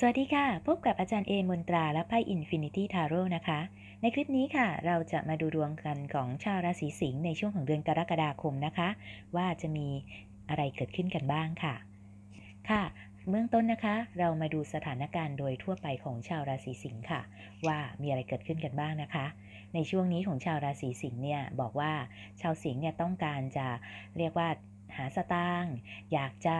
สวัสดีค่ะ พบกับอาจารย์เอมนตราและไพ่อินฟินิตี้ทาโร่นะคะ ในคลิปนี้ค่ะ เราจะมาดูดวงกันของชาวราศีสิงห์ในช่วงของเดือนกรกฎาคมนะคะ ว่าจะมีอะไรเกิดขึ้นกันบ้างค่ะ ค่ะ เบื้องต้นนะคะ เรามาดูสถานการณ์โดยทั่วไปของชาวราศีสิงห์ค่ะ ว่ามีอะไรเกิดขึ้นกันบ้างนะคะ ในช่วงนี้ของชาวราศีสิงห์เนี่ยบอกว่าชาวสิงห์เนี่ยต้องการจะเรียกว่าหาสตางค์อยากจะ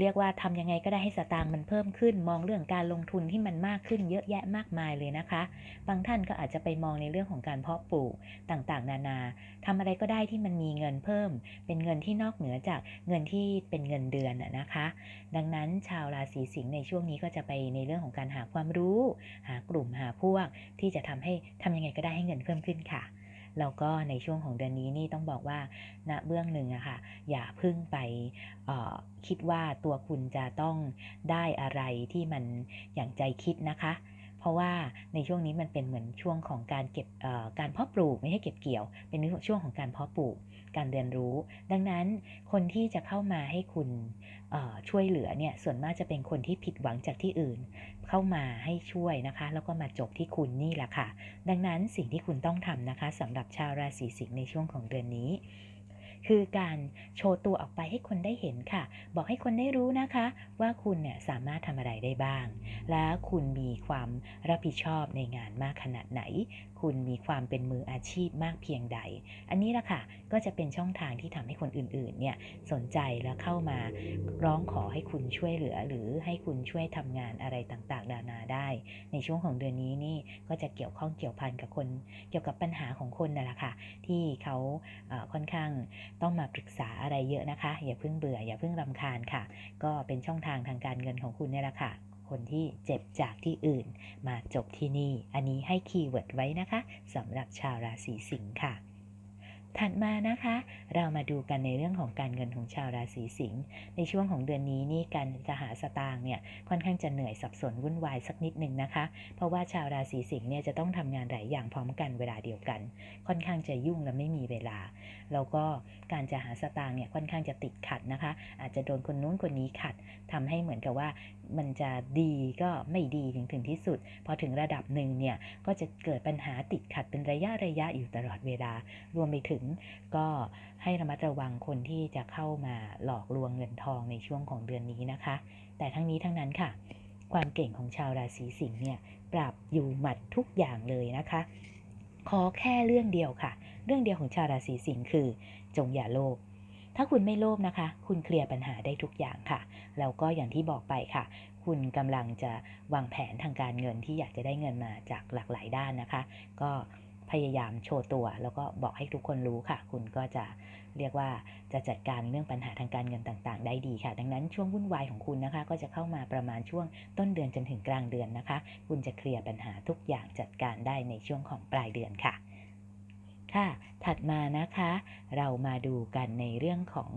เรียกว่าทำยังไงก็ได้ให้สตางค์มันเพิ่มขึ้น มองเรื่องการลงทุนที่มันมากขึ้นเยอะแยะมากมายเลยนะคะ บางท่านก็อาจจะไปมองในเรื่องของการเพาะปลูกต่างๆ นานาทำอะไรก็ได้ที่มันมีเงินเพิ่ม เป็นเงินที่นอกเหนือจากเงินที่เป็นเงินเดือนนะนะคะ ดังนั้นชาวราศีสิงห์ในช่วงนี้ก็จะไปในเรื่องของการหาความรู้ หากลุ่มหาพวกที่จะทำให้ทำยังไงก็ได้ให้เงินเพิ่มขึ้นค่ะ แล้วก็ในช่วงของเดือนนี้นี่ต้องบอกว่าณเบื้องหนึ่งอะค่ะอย่าพึ่งไปคิดว่าตัวคุณจะต้องได้อะไรที่มันอย่างใจคิดนะคะเพราะว่าในช่วงนี้มันเป็นเหมือนช่วงของการเก็บการเพาะปลูกไม่ใช่เก็บเกี่ยว เป็นช่วงของการเพาะปลูก การเรียนรู้ ดังนั้นคนที่จะเข้ามาให้คุณช่วยเหลือเนี่ยส่วนมากจะเป็นคนที่ผิดหวังจากที่อื่น เข้ามาให้ช่วยนะคะ แล้วก็มาจบที่คุณนี่แหละค่ะ ดังนั้นสิ่งที่คุณต้องทำนะคะสำหรับชาวราศีสิงห์ในช่วงของเดือนนี้ คือการโชว์ตัวออกไปให้คนได้เห็นค่ะ บอกให้คนได้รู้นะคะ ว่าคุณเนี่ยสามารถทำอะไรได้บ้าง และคุณมีความรับผิดชอบในงานมากขนาดไหนคุณมีความเป็นมืออาชีพมากเพียงใด อันนี้ละค่ะ ก็จะเป็นช่องทางที่ทำให้คนอื่นๆ เนี่ยสนใจและเข้ามาร้องขอให้คุณช่วยเหลือ หรือให้คุณช่วยทำงานอะไรต่างๆ นานาได้ ในช่วงของเดือนนี้นี่ก็จะเกี่ยวข้องเกี่ยวพันกับคน เกี่ยวกับปัญหาของคนนั่นแหละค่ะ ที่เขาค่อนข้างต้องมาปรึกษาอะไรเยอะนะคะ อย่าเพิ่งเบื่ออย่าเพิ่งรำคาญค่ะ ก็เป็นช่องทางทางการเงินของคุณเนี่ยแหละค่ะ คนที่เจ็บจากที่อื่น มาจบที่นี่ อันนี้ให้คีย์เวิร์ดไว้นะคะสำหรับชาวราศีสิงค์ค่ะ ถัดมานะคะ เรามาดูกันในเรื่องของการเงินของชาวราศีสิงห์ในช่วงของเดือนนี้นี่การจะหาสตางค์เนี่ยค่อนข้างจะเหนื่อยสับสนวุ่นวายสักนิดหนึ่งนะคะ เพราะว่าชาวราศีสิงห์เนี่ยจะต้องทำงานหลายอย่างพร้อมกันเวลาเดียวกัน ค่อนข้างจะยุ่งและไม่มีเวลา แล้วก็การจะหาสตางค์เนี่ยค่อนข้างจะติดขัดนะคะ อาจจะโดนคนนู้นคนนี้ขัดทำให้เหมือนกับว่ามันจะดีก็ไม่ดีถึงถึงที่สุด พอถึงระดับหนึ่งเนี่ยก็จะเกิดปัญหาติดขัดเป็นระยะระยะอยู่ตลอดเวลารวมไปถึงก็ให้ระมัดระวังคนที่จะเข้ามาหลอกลวงเงินทองในช่วงของเดือนนี้นะคะ แต่ทั้งนี้ทั้งนั้นค่ะ ความเก่งของชาวราศีสิงห์เนี่ยปรับอยู่หมัดทุกอย่างเลยนะคะ ขอแค่เรื่องเดียวค่ะ เรื่องเดียวของชาวราศีสิงห์คือ จงอย่าโลภถ้าคุณไม่โลภนะคะ คุณเคลียร์ปัญหาได้ทุกอย่างค่ะ แล้วก็อย่างที่บอกไปค่ะ คุณกำลังจะวางแผนทางการเงินที่อยากจะได้เงินมาจากหลากหลายด้านนะคะ ก็ พยายามโชว์ตัว แล้วก็บอกให้ทุกคนรู้ค่ะ คุณก็จะเรียกว่าจะจัดการเรื่องปัญหาทางการเงินต่างๆ ได้ดีค่ะ ดังนั้นช่วงวุ่นวายของคุณนะคะ ก็จะเข้ามาประมาณช่วงต้นเดือนจนถึงกลางเดือนนะคะ คุณจะเคลียร์ปัญหาทุกอย่างจัดการได้ในช่วงของปลายเดือนค่ะค่ะ ถัดมานะคะ เรามาดูกันในเรื่องของ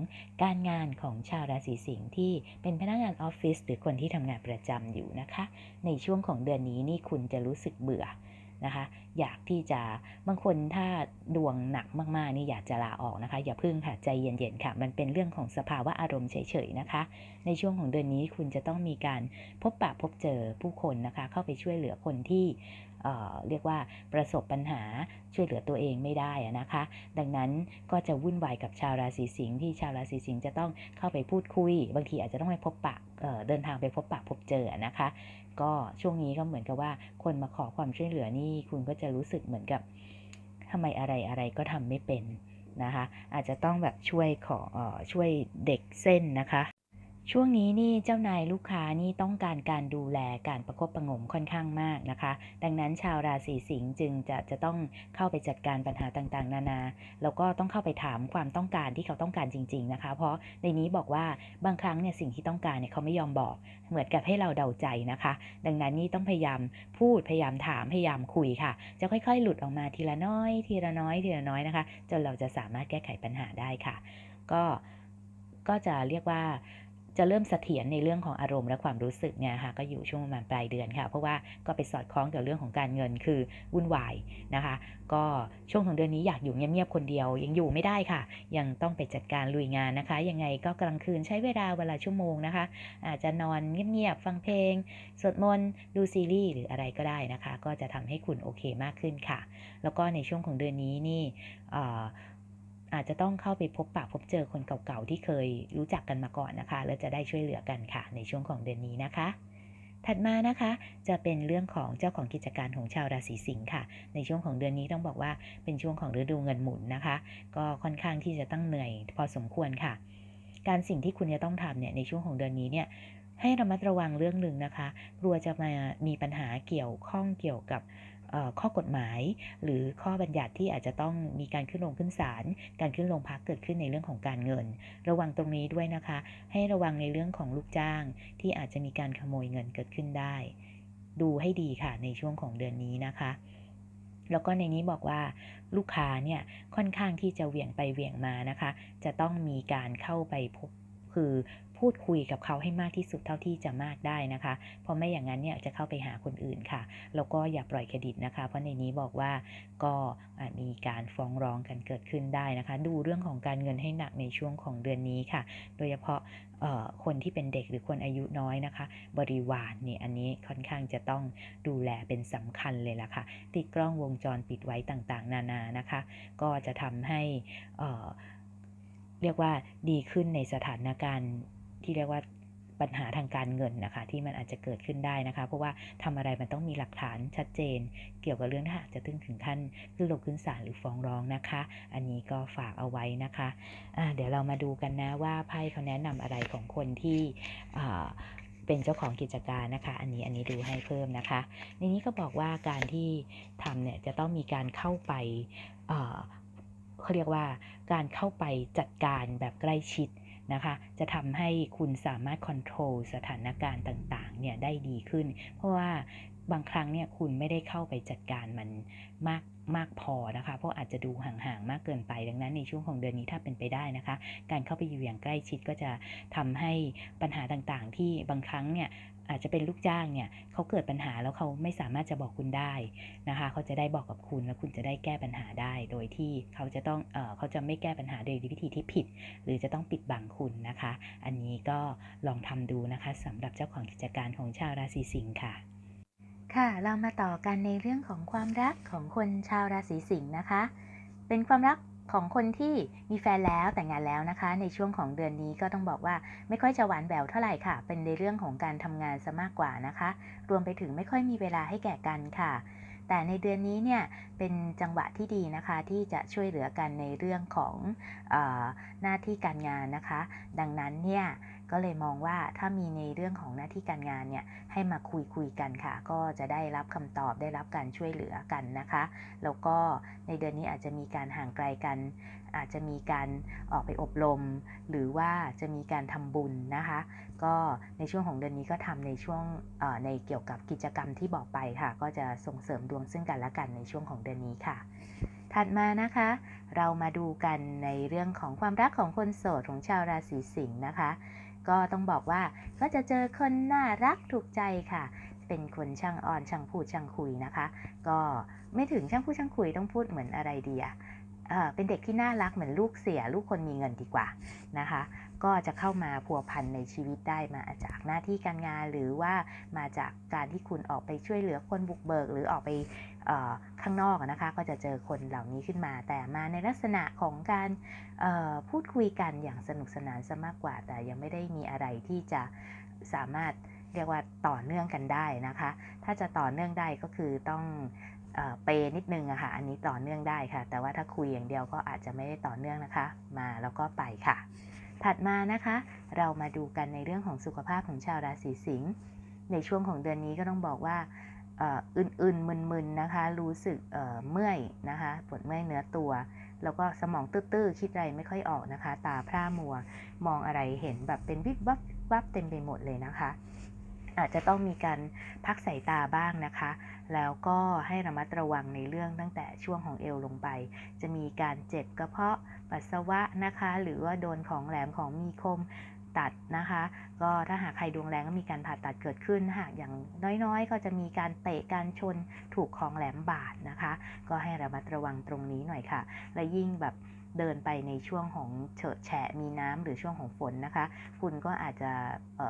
การงานของชาวราศีสิงห์ที่เป็นพนักงานออฟฟิศหรือคนที่ทำงานประจำอยู่นะคะ ในช่วงของเดือนนี้นี่คุณจะรู้สึกเบื่อ นะคะ อยากที่จะบางคนถ้าดวงหนักมากๆนี่อยากจะลาออกนะคะ อย่าพึ่งค่ะใจเย็นๆค่ะ มันเป็นเรื่องของสภาวะอารมณ์เฉยๆนะคะ ในช่วงของเดือนนี้คุณจะต้องมีการพบปะพบเจอผู้คนนะคะ เข้าไปช่วยเหลือคนที่เเรียกว่าประสบปัญหาช่วยเหลือตัวเองไม่ได้นะคะ ดังนั้นก็จะวุ่นวายกับชาวราศีสิงห์ที่ชาวราศีสิงห์จะต้องเข้าไปพูดคุย บางทีอาจจะต้องไปพบปะเเดินทางไปพบปะพบเจอนะคะ ก็ช่วงนี้ก็เหมือนกับว่า คนมาขอความช่วยเหลือนี่คุณก็จะรู้สึกเหมือนกับทำไมอะไรอะไรก็ทำไม่เป็นนะคะ อาจจะต้องแบบช่วยขอเออช่วยเด็กเส้นนะคะ ช่วงนี้นี่เจ้านายลูกค้านี่ต้องการการดูแลการประคบประงมค่อนข้างมากนะคะ ดังนั้นชาวราศีสิงห์จึงจะจะต้องเข้าไปจัดการปัญหาต่างๆ นานา แล้วก็ต้องเข้าไปถามความต้องการที่เขาต้องการจริง ๆนะคะ เพราะในนี้บอกว่าบางครั้งเนี่ยสิ่งที่ต้องการเนี่ยเขาไม่ยอมบอก เหมือนกับให้เราเดาใจนะคะ ดังนั้นนี่ต้องพยายามพูดพยายามถามพยายามคุยค่ะ จะค่อยๆ หลุดออกมาทีละน้อย ทีละน้อยทีละน้อยนะคะจนเราจะสามารถแก้ไขปัญหาได้ค่ะ ก็ก็จะเรียกว่า จะเริ่มเสถียรในเรื่องของอารมณ์และความรู้สึกเนี่ยค่ะก็อยู่ช่วงประมาณปลายเดือนค่ะ เพราะว่าก็ไปสอดคล้องกับเรื่องของการเงินคือวุ่นวายนะคะ ก็ช่วงของเดือนนี้อยากอยู่เงียบๆคนเดียว ยังอยู่ไม่ได้ค่ะ ยังต้องไปจัดการลุยงานนะคะ ยังไงก็กลางคืนใช้เวลาเวลาชั่วโมงนะคะ อาจจะนอนเงียบๆฟังเพลงสวดมนต์ดูซีรีส์หรืออะไรก็ได้นะคะ ก็จะทำให้คุณโอเคมากขึ้นค่ะ แล้วก็ในช่วงของเดือนนี้นี่ อาจจะต้องเข้าไปพบปะพบเจอคนเก่าๆที่เคยรู้จักกันมาก่อนนะคะ แล้วจะได้ช่วยเหลือกันค่ะ ในช่วงของเดือนนี้นะคะ ถัดมานะคะ จะเป็นเรื่องของเจ้าของกิจการของชาวราศีสิงค์ค่ะ ในช่วงของเดือนนี้ต้องบอกว่าเป็นช่วงของฤดูเงินหมุนนะคะ ก็ค่อนข้างที่จะต้องเหนื่อยพอสมควรค่ะ การสิ่งที่คุณจะต้องทำเนี่ยในช่วงของเดือนนี้เนี่ยให้ระมัดระวังเรื่องหนึ่งนะคะกลัวจะมามีปัญหาเกี่ยวข้องเกี่ยวกับ ข้อกฎหมาย หรือข้อบัญญัติที่อาจจะต้องมีการขึ้นลงขึ้นศาลการขึ้นลงพักเกิดขึ้นในเรื่องของการเงิน ระวังตรงนี้ด้วยนะคะ ให้ระวังในเรื่องของลูกจ้าง ที่อาจจะมีการขโมยเงินเกิดขึ้นได้ ดูให้ดีค่ะในช่วงของเดือนนี้นะคะแล้วก็ในนี้บอกว่าลูกค้าเนี่ยค่อนข้างที่จะเหวี่ยงไปเหวี่ยงมานะคะ จะต้องมีการเข้าไปพบคือ พูดคุยกับเขาให้มากที่สุดเท่าที่จะมากได้นะคะ เพราะไม่อย่างนั้นเนี่ยจะเข้าไปหาคนอื่นค่ะ แล้วก็อย่าปล่อยเครดิตนะคะ เพราะในนี้บอกว่าก็มีการฟ้องร้องกันเกิดขึ้นได้นะคะ ดูเรื่องของการเงินให้หนักในช่วงของเดือนนี้ค่ะ โดยเฉพาะคนที่เป็นเด็กหรือคนอายุน้อยนะคะ บริวารเนี่ยอันนี้ค่อนข้างจะต้องดูแลเป็นสำคัญเลยล่ะค่ะ ติดกล้องวงจรปิดไว้ต่างๆ นานานะคะ ก็จะทำให้เรียกว่าดีขึ้นในสถานการณ์ ที่เรียกว่าปัญหาทางการเงินนะคะ ที่มันอาจจะเกิดขึ้นได้นะคะ เพราะว่าทำอะไรมันต้องมีหลักฐานชัดเจน เกี่ยวกับเรื่องถ้าจะถึงถึงขั้นขึ้นลงขึ้นศาลหรือฟ้องร้องนะคะ อันนี้ก็ฝากเอาไว้นะคะะเดี๋ยวเรามาดูกันนะว่าไพ่เขาแนะนำอะไรของคนที่เป็นเจ้าของกิจการนะคะ อันนี้อันนี้ดูให้เพิ่มนะคะในนี้ก็บอกว่าการที่ทำเนี่ยจะต้องมีการเข้าไปเขาเรียกว่าการเข้าไปจัดการแบบใกล้ชิด นะคะ จะทำให้คุณสามารถควบคุมสถานการณ์ต่างๆเนี่ยได้ดีขึ้น เพราะว่า บางครั้งเนี่ยคุณไม่ได้เข้าไปจัดการมันมากมากพอนะคะ เพราะอาจจะดูห่างๆมากเกินไป ดังนั้นในช่วงของเดือนนี้ถ้าเป็นไปได้นะคะ การเข้าไปอยู่อย่างใกล้ชิดก็จะทำให้ปัญหาต่างๆ ที่บางครั้งเนี่ยอาจจะเป็นลูกจ้างเนี่ยเขาเกิดปัญหาแล้วเขาไม่สามารถจะบอกคุณได้นะคะ เขาจะได้บอกกับคุณแล้วคุณจะได้แก้ปัญหาได้ โดยที่เขาจะต้องเออเขาจะไม่แก้ปัญหาโดยวิธีที่ผิด หรือจะต้องปิดบังคุณนะคะ อันนี้ก็ลองทำดูนะคะสำหรับเจ้าของกิจการของชาวราศีสิงค์ค่ะ ค่ะ เรามาต่อกันในเรื่องของความรักของคนชาวราศีสิงห์นะคะ เป็นความรักของคนที่มีแฟนแล้วแต่งงานแล้วนะคะ ในช่วงของเดือนนี้ก็ต้องบอกว่าไม่ค่อยจะหวานแหววเท่าไหร่ค่ะ เป็นในเรื่องของการทำงานซะมากกว่านะคะ รวมไปถึงไม่ค่อยมีเวลาให้แก่กันค่ะ แต่ในเดือนนี้เนี่ยเป็นจังหวะที่ดีนะคะ ที่จะช่วยเหลือกันในเรื่องของอหน้าที่การงานนะคะ ดังนั้นเนี่ย ก็เลยมองว่าถ้ามีในเรื่องของหน้าที่การงานเนี่ยให้มาคุยคุยกันค่ะ ก็จะได้รับคำตอบได้รับการช่วยเหลือกันนะคะ แล้วก็ในเดือนนี้อาจจะมีการห่างไกลกัน อาจจะมีการออกไปอบรม หรือว่าจะมีการทำบุญนะคะ ก็ในช่วงของเดือนนี้ก็ทำในช่วงในเกี่ยวกับกิจกรรมที่บอกไปค่ะ ก็จะส่งเสริมดวงซึ่งกันและกันในช่วงของเดือนนี้ค่ะถัดมานะคะ เรามาดูกันในเรื่องของความรักของคนโสดของชาวราศีสิงห์นะคะ ก็ต้องบอกว่าก็จะเจอคนน่ารักถูกใจค่ะ เป็นคนช่างอ่อนช่างพูดช่างคุยนะคะ ก็ไม่ถึงช่างพูดช่างคุยต้องพูดเหมือนอะไรดีอะเป็นเด็กที่น่ารักเหมือนลูกเสีย ลูกคนมีเงินดีกว่านะคะ ก็จะเข้ามาพัวพันในชีวิตได้มาจากหน้าที่การงาน หรือว่ามาจากการที่คุณออกไปช่วยเหลือคนบุกเบิก หรือออกไปข้างนอกนะคะ ก็จะเจอคนเหล่านี้ขึ้นมา แต่มาในลักษณะของการพูดคุยกันอย่างสนุกสนานซะมากกว่า แต่ยังไม่ได้มีอะไรที่จะสามารถเรียกว่าต่อเนื่องกันได้นะคะ ถ้าจะต่อเนื่องได้ก็คือต้องเปนิดนึงอะค่ะ อันนี้ต่อเนื่องได้ค่ะ แต่ว่าถ้าคุยอย่างเดียวก็อาจจะไม่ได้ต่อเนื่องนะคะ มาแล้วก็ไปค่ะ ถัดมานะคะ เรามาดูกันในเรื่องของสุขภาพของชาวราศีสิงห์ในช่วงของเดือนนี้ก็ต้องบอกว่าอื่นๆมึนๆนะคะ รู้สึกเมื่อยนะคะปวดเมื่อยเนื้อตัว แล้วก็สมองตื้อๆคิดอะไรไม่ค่อยออกนะคะ ตาพร่ามัว มองอะไรเห็นแบบเป็นวิบวับวับเต็มไปหมดเลยนะคะ อาจจะต้องมีการพักสายตาบ้างนะคะ แล้วก็ให้ระมัดระวังในเรื่องตั้งแต่ช่วงของเอวลงไป จะมีการเจ็บกระเพาะปัสสาวะนะคะ หรือว่าโดนของแหลมของมีคมตัดนะคะ ก็ถ้าหากใครดวงแรงก็มีการผ่าตัดเกิดขึ้นหากอย่างน้อยๆ ก็จะมีการเตะการชนถูกของแหลมบาดนะคะ ก็ให้ระมัดระวังตรงนี้หน่อยค่ะ และยิ่งแบบเดินไปในช่วงของเฉอะแฉะมีน้ำหรือช่วงของฝนนะคะ คุณก็อาจจะ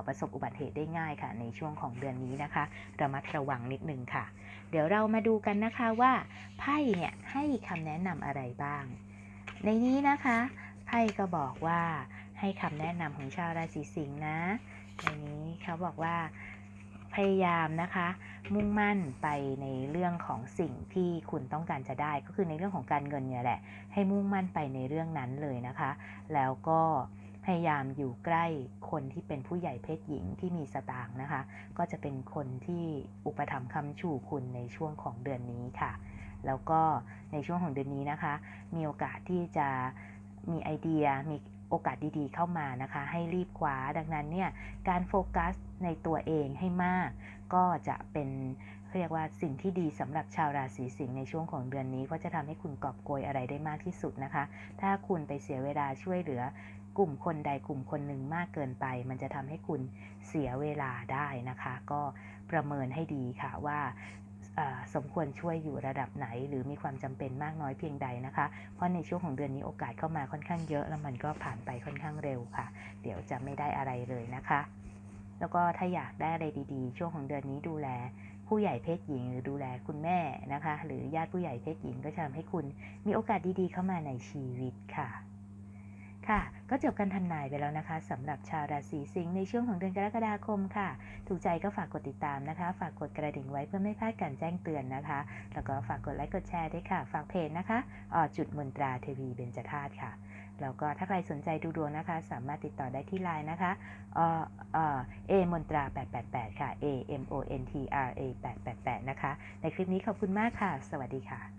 ประสบอุบัติเหตุได้ง่ายค่ะ ในช่วงของเดือนนี้นะคะ ระมัดระวังนิดนึงค่ะ เดี๋ยวเรามาดูกันนะคะว่าไพ่เนี่ยให้คำแนะนำอะไรบ้าง ในนี้นะคะไพ่ก็บอกว่าให้คำแนะนำของชาวราศีสิงห์นะ ในนี้เขาบอกว่าพยายามนะคะ มุ่งมั่นไปในเรื่องของสิ่งที่คุณต้องการจะได้ก็คือในเรื่องของการเงินเนี่ยแหละ ให้มุ่งมั่นไปในเรื่องนั้นเลยนะคะ แล้วก็ พยายามอยู่ใกล้คนที่เป็นผู้ใหญ่เพศหญิงที่มีสตางค์นะคะ ก็จะเป็นคนที่อุปถัมภ์คำชูคุณในช่วงของเดือนนี้ค่ะ แล้วก็ในช่วงของเดือนนี้นะคะ มีโอกาสที่จะมีไอเดียมีโอกาสดีๆเข้ามานะคะ ให้รีบคว้าดังนั้นเนี่ยการโฟกัสในตัวเองให้มาก ก็จะเป็นเรียกว่าสิ่งที่ดีสำหรับชาวราศีสิงห์ในช่วงของเดือนนี้ก็จะทำให้คุณกอบโกยอะไรได้มากที่สุดนะคะ ถ้าคุณไปเสียเวลาช่วยเหลือ กลุ่มคนใดกลุ่มคนหนึ่งมากเกินไป มันจะทำให้คุณเสียเวลาได้นะคะ ก็ประเมินให้ดีค่ะว่าสมควรช่วยอยู่ระดับไหน หรือมีความจำเป็นมากน้อยเพียงใดนะคะ เพราะในช่วงของเดือนนี้โอกาสเข้ามาค่อนข้างเยอะ แล้วมันก็ผ่านไปค่อนข้างเร็วค่ะ เดี๋ยวจะไม่ได้อะไรเลยนะคะ แล้วก็ถ้าอยากได้อะไรดีๆ ช่วงของเดือนนี้ดูแล ผู้ใหญ่เพศหญิง หรือดูแลคุณแม่นะคะ หรือญาติผู้ใหญ่เพศหญิงก็จะทำให้คุณมีโอกาสดีๆเข้ามาในชีวิตค่ะ ค่ะก็จบการทำนายไปแล้วนะคะสำหรับชาวราศีสิงห์ในช่วงของเดือนกรกฎาคมค่ะ ถูกใจก็ฝากกดติดตามนะคะ ฝากกดกระดิ่งไว้เพื่อไม่พลาดการแจ้งเตือนนะคะ แล้วก็ฝากกดไลค์กดแชร์ด้วยค่ะ ฝากเพจนะคะออจุดมนตราเทวีเบญจธาตุค่ะแล้วก็ถ้าใครสนใจดูดวงนะคะ สามารถติดต่อได้ที่ไลน์นะคะเออเอมนตรา 888 ค่ะ A M O N T R A 888 นะคะ ในคลิปนี้ขอบคุณมากค่ะ สวัสดีค่ะ